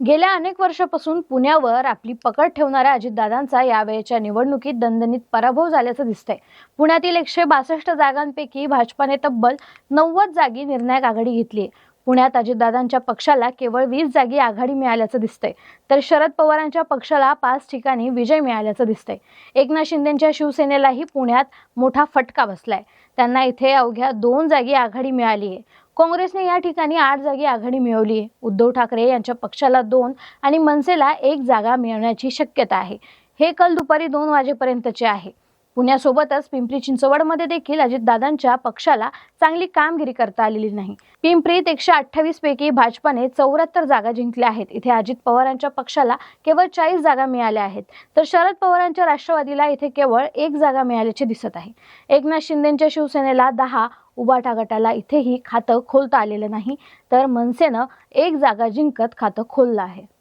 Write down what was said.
गेल्या अनेक वर्षापासून पुण्यावर आपली पकड ठेवणाऱ्या अजितदादांचा यावेळच्या निवडणुकीत दणदणीत पराभव झाल्याचं दिसतंय. पुण्यातील एकशे बासष्ट जागांपैकी भाजपाने तब्बल नव्वद जागी निर्णायक आघाडी घेतली पुण्यात अजितदादांच्या पक्षाला केवळ वीस जागी आघाडी मिळाल्याचं दिसतंय. तर शरद पवारांच्या पक्षाला पाच ठिकाणी विजय मिळाल्याचं दिसतंय. एकनाथ शिंदेच्या शिवसेनेलाही पुण्यात मोठा फटका बसलाय. त्यांना इथे अवघ्या दोन जागी आघाडी मिळाली आहे काँग्रेसने या ठिकाणी आठ जागी आघाडी मिळवली आहे. उद्धव ठाकरे यांच्या पक्षाला दोन आणि मनसेला एक जागा मिळण्याची शक्यता आहे. हे कल दुपारी दोन वाजेपर्यंतचे आहे. पुण्यासोबतच पिंपरी चिंचवडमध्ये देखील अजितदादांच्या पक्षाला चांगली कामगिरी करता आलेली नाही. पिंपरीत एकशे अठ्ठावीस पैकी भाजपाने चौऱ्याहत्तर जागा जिंकल्या आहेत. इथे अजित पवारांच्या पक्षाला केवळ चाळीस जागा मिळाल्या आहेत. तर शरद पवारांच्या राष्ट्रवादीला इथे केवळ एक जागा मिळाल्याचे दिसत आहे. एकनाथ शिंदेच्या शिवसेनेला दहा उबाटा गटाला इथेही खातं खोलता आलेलं नाही. तर मनसेनं एक जागा जिंकत खातं खोललं आहे.